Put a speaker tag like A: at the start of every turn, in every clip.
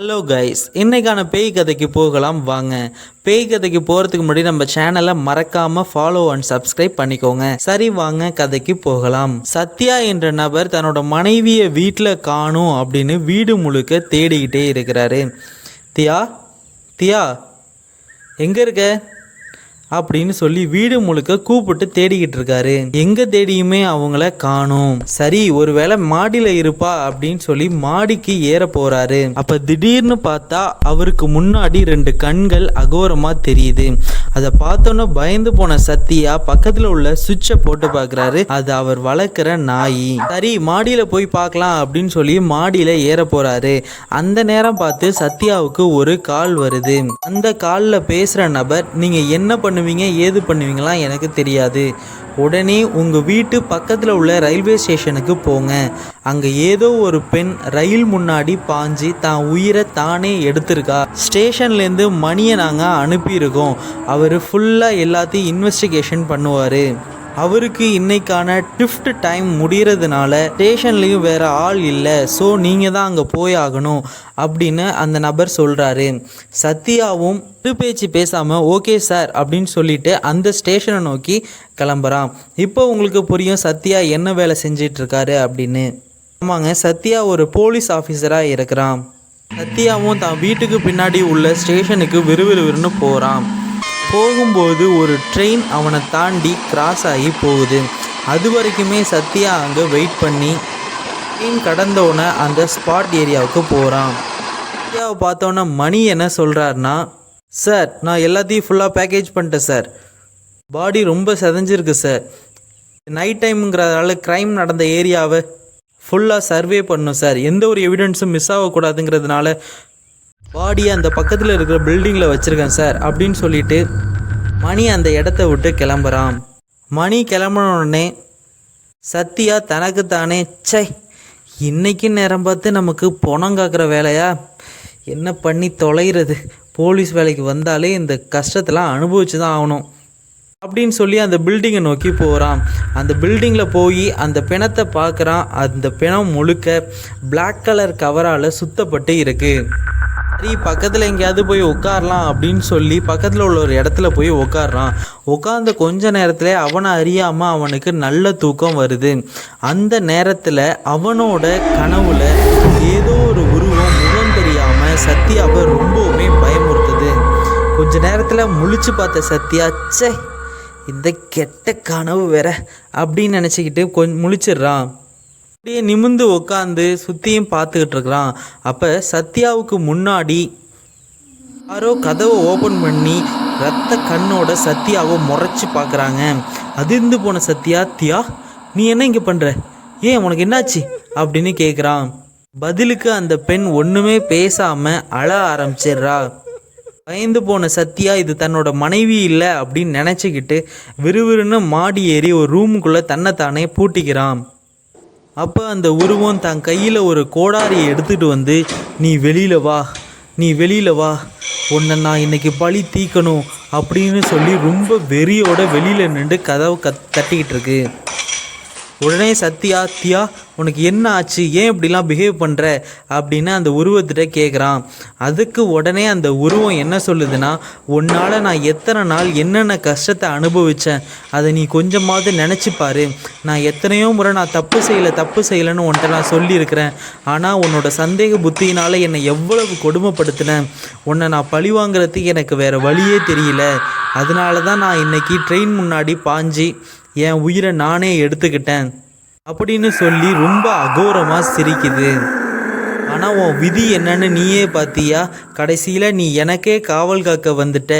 A: Hello guys இன்றைக்கான பேய் கதைக்கு போகலாம். வாங்க. பேய் கதைக்கு போகிறதுக்கு முன்னாடி நம்ம சேனலை மறக்காம ஃபாலோ அண்ட் சப்ஸ்கிரைப் பண்ணிக்கோங்க. சரி வாங்க கதைக்கு போகலாம். சத்யா என்ற நபர் தன்னோட மனைவியை வீட்டில் காணும் அப்படின்னு வீடு முழுக்க தேடிக்கிட்டே இருக்கிறாரு. தியா? தியா? எங்கே இருக்க? அப்படின்னு சொல்லி வீடு முழுக்க கூப்பிட்டு தேடிக்கிட்டு இருக்காரு. எங்க தேடியுமே அவங்கள காணும். சரி ஒருவேளை மாடியில இருப்பா அப்படின்னு சொல்லி மாடிக்கு ஏற போறாரு. அப்ப திடீர்னு பார்த்தா அவருக்கு முன்னாடி ரெண்டு கண்கள் அகோரமா தெரியுது. அதை பார்த்தோன்னே பயந்து போன சத்யா பக்கத்துல உள்ள சுவிட்சை போட்டு பாக்குறாரு அது அவர் வளர்க்குற நாய். சரி மாடியில போய் பார்க்கலாம் அப்படின்னு சொல்லி மாடியில ஏற போறாரு. அந்த நேரம் பார்த்து சத்யாவுக்கு ஒரு கால் வருது. அந்த காலில் பேசுற நபர் நீங்க என்ன பண்ணு பண்ணுவீங்க ஏது பண்ணுவீங்களா எனக்கு தெரியாது. உடனே உங்கள் வீட்டு பக்கத்தில் உள்ள ரயில்வே ஸ்டேஷனுக்கு போங்க. அங்கே ஏதோ ஒரு பெண் ரயில் முன்னாடி பாஞ்சு தான் உயிரை தானே எடுத்திருக்கா. ஸ்டேஷன்லேருந்து மணியை நாங்கள் அனுப்பியிருக்கோம். அவர் ஃபுல்லாக எல்லாத்தையும் இன்வெஸ்டிகேஷன் பண்ணுவார். அவருக்கு இன்னைக்கான டிஃப்ட் டைம் முடிகிறதுனால ஸ்டேஷன்லேயும் வேறு ஆள் இல்லை. ஸோ நீங்கள் தான் அங்கே போய் ஆகணும் அப்படின்னு அந்த நபர் சொல்கிறாரு சத்யாவும் திருப்பேச்சு பேச்சு பேசாமல் ஓகே சார் அப்படின்னு சொல்லிட்டு அந்த ஸ்டேஷனை நோக்கி கிளம்புறான். இப்போ உங்களுக்கு புரியும் சத்யா என்ன வேலை செஞ்சிட்ருக்காரு அப்படின்னு. ஆமாங்க சத்யா ஒரு போலீஸ் ஆஃபீஸராக இருக்கிறான். சத்யாவும் தான் வீட்டுக்கு பின்னாடி உள்ள ஸ்டேஷனுக்கு விறுவிறுவிறுன்னு போகிறான் போகும்போது ஒரு ட்ரெயின் அவனை தாண்டி கிராஸ் ஆகி போகுது. அது வரைக்குமே சத்யா அங்கே வெயிட் பண்ணி ட்ரெயின் கடந்தோடனே அந்த ஸ்பாட் ஏரியாவுக்கு போகிறான் சத்யாவை பார்த்தோன்னே மணி என்ன சொல்கிறாருன்னா சார் நான் எல்லாத்தையும் ஃபுல்லாக பேக்கேஜ் பண்ணிட்டேன் சார் பாடி ரொம்ப செதஞ்சிருக்கு சார் நைட் டைமுங்கிறதால க்ரைம் நடந்த ஏரியாவை ஃபுல்லாக சர்வே பண்ணும் சார் எந்த ஒரு எவிடன்ஸும் மிஸ் ஆகக்கூடாதுங்கிறதுனால பாடியை அந்த பக்கத்தில் இருக்கிற பில்டிங்கில் வச்சுருக்கேன் சார் அப்படின்னு சொல்லிட்டு மணி அந்த இடத்த விட்டு கிளம்புறான். மணி கிளம்புன உடனே சத்யா தனக்கு தானே ச்சை இன்னைக்கு நேரம் பார்த்து நமக்கு பணம் காக்கிற வேலையா? என்ன பண்ணி தொலைகிறது போலீஸ் வேலைக்கு வந்தாலே இந்த கஷ்டத்தெல்லாம் அனுபவிச்சு தான் ஆகணும். அப்படின்னு சொல்லி அந்த பில்டிங்கை நோக்கி போகிறான் அந்த பில்டிங்கில் போய் அந்த பிணத்தை பார்க்குறான். அந்த பிணம் முழுக்க பிளாக் கலர் கவரால் சுத்தப்பட்டு இருக்குது சரி பக்கத்தில் எங்கேயாவது போய் உட்காரலாம் அப்படின்னு சொல்லி பக்கத்தில் உள்ள ஒரு இடத்துல போய் உட்கார்றான். உட்கார்ந்த கொஞ்ச நேரத்தில் அவனை அறியாமல் அவனுக்கு நல்ல தூக்கம் வருது. அந்த நேரத்தில் அவனோட கனவுல ஏதோ ஒரு உருவம் முகம் தெரியாமல் சத்யாவை ரொம்பவுமே பயமுறுத்துது. கொஞ்ச நேரத்தில் முழிச்சு பார்த்த சத்யா சே இந்த கெட்ட கனவு வேற அப்படின்னு நினச்சிக்கிட்டு கொஞ்சம் முழிச்சிடுறான். அப்படியே நிமிந்து உட்காந்து சுற்றியும் பார்த்துக்கிட்டு இருக்கிறான். அப்போ சத்யாவுக்கு முன்னாடி யாரோ கதவை ஓப்பன் பண்ணி ரத்த கண்ணோட சத்யாவை முறைச்சி பார்க்குறாங்க. அதிர்ந்து போன சத்யா தியா நீ என்ன இங்கே பண்ணுற ஏன் உனக்கு என்னாச்சு? அப்படின்னு கேட்குறான் பதிலுக்கு அந்த பெண் ஒன்றுமே பேசாமல் அழ ஆரம்பிச்சிடுறா. பயந்து போன சத்யா இது தன்னோட மனைவி இல்லை அப்படின்னு நினச்சிக்கிட்டு விறுவிறுன்னு மாடி ஏறி ஒரு ரூமுக்குள்ளே தன்னைத்தானே பூட்டிக்கிறான். அப்போ அந்த உருவம் தன் கையில் ஒரு கோடாரியை எடுத்துகிட்டு வந்து நீ வெளியில் வா நீ வெளியில் வா உன்னை நான் இன்னைக்கு பழி தீக்கணும் அப்படின்னு சொல்லி ரொம்ப வெறியோட வெளியில் நின்று கதவை கத் தட்டிக்கிட்டு இருக்கு. உடனே சத்யா தியா உனக்கு என்ன ஆச்சு? ஏன் இப்படிலாம் பிஹேவ் பண்ணுற அப்படின்னு அந்த உருவத்திட்ட கேட்குறான் அதுக்கு உடனே அந்த உருவம் என்ன சொல்லுதுன்னா உன்னால் நான் எத்தனை நாள் என்னென்ன கஷ்டத்தை அனுபவித்தேன் அதை நீ கொஞ்சமாவது நினச்சிப்பாரு நான் எத்தனையோ முறை நான் தப்பு செய்யலை தப்பு செய்யலைன்னு உன்கிட்ட நான் சொல்லியிருக்கிறேன். ஆனால் உன்னோட சந்தேக புத்தியினால் என்னை எவ்வளவு கொடுமைப்படுத்தினேன். உன்னை நான் பழி வாங்குறதுக்கு எனக்கு வேறு வழியே தெரியல. அதனால தான் நான் இன்னைக்கு ட்ரெயின் முன்னாடி பாஞ்சு என் உயிரை நானே எடுத்துக்கிட்டேன். அப்படின்னு சொல்லி ரொம்ப அகோரமாக சிரிக்குது. ஆனால் உன் விதி என்னன்னு நீயே பார்த்தியா கடைசியில் நீ எனக்கே காவல் காக்க வந்துட்ட.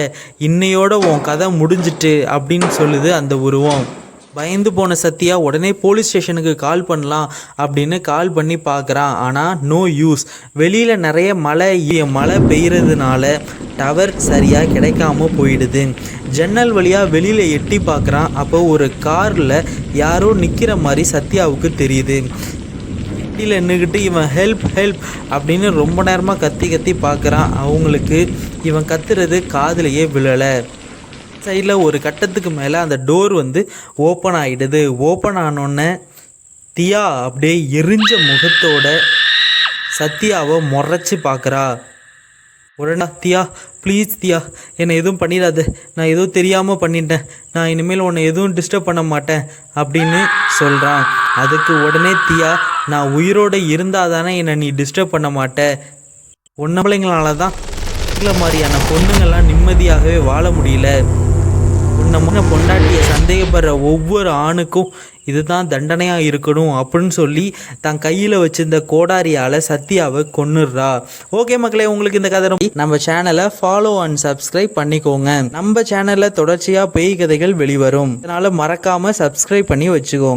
A: இன்னையோட உன் கதை முடிஞ்சிட்டு அப்படின்னு சொல்லுது அந்த உருவம். பயந்து போன சத்யா உடனே போலீஸ் ஸ்டேஷனுக்கு கால் பண்ணலாம் அப்படின்னு கால் பண்ணி பார்க்குறான் ஆனால் நோ யூஸ் வெளியில் நிறைய மழை மழை பெய்கிறதுனால டவர் சரியாக கிடைக்காம போயிடுது. ஜன்னல் வழியாக வெளியில் எட்டி பார்க்குறான் அப்போ ஒரு காரில் யாரோ நிற்கிற மாதிரி சத்யாவுக்கு தெரியுது. கீழே நின்றுக்கிட்டு இவன் ஹெல்ப் ஹெல்ப் அப்படின்னு ரொம்ப நேரமாக கத்தி கத்தி பார்க்குறான் அவங்களுக்கு இவன் கத்துறது காதுலயே விழலை. சைடில் ஒரு கட்டத்துக்கு மேலே அந்த டோர் வந்து ஓப்பன் ஆகிடுது ஓப்பன் ஆனோடனே தியா அப்படியே எரிஞ்ச முகத்தோட சத்யாவை முறைச்சி பார்க்குறா. உடனே தியா ப்ளீஸ் தியா என்னை எதுவும் பண்ணிடாத. நான் எதுவும் தெரியாமல் பண்ணிட்டேன். நான் இனிமேல் உன்னை எதுவும் டிஸ்டர்ப் பண்ண மாட்டேன் அப்படின்னு சொல்கிறான் அதுக்கு உடனே தியா நான் உயிரோடு இருந்தால் தானே என்னை நீ டிஸ்டர்ப் பண்ண மாட்ட. உன்ன பிள்ளைங்களால தான் இவ்வளோ மாதிரியான பொண்ணுங்கள்லாம் நிம்மதியாகவே வாழ முடியல. முன்ன முன்ன பொண்டாட்டியை சந்தேகப்படுற ஒவ்வொரு ஆணுக்கும் இதுதான் தண்டனையாக இருக்கணும் அப்படின்னு சொல்லி தன் கையில் வச்சிருந்த கோடாரியால் சத்யாவை கொன்னுடுறா. ஓகே மக்களே உங்களுக்கு இந்த கதை ரொம்ப- நம்ம சேனலை ஃபாலோ அண்ட் சப்ஸ்கிரைப் பண்ணிக்கோங்க. நம்ம சேனலில் தொடர்ச்சியாக பேய் கதைகள் வெளிவரும். அதனால் மறக்காமல் சப்ஸ்கிரைப் பண்ணி வச்சுக்கோங்க.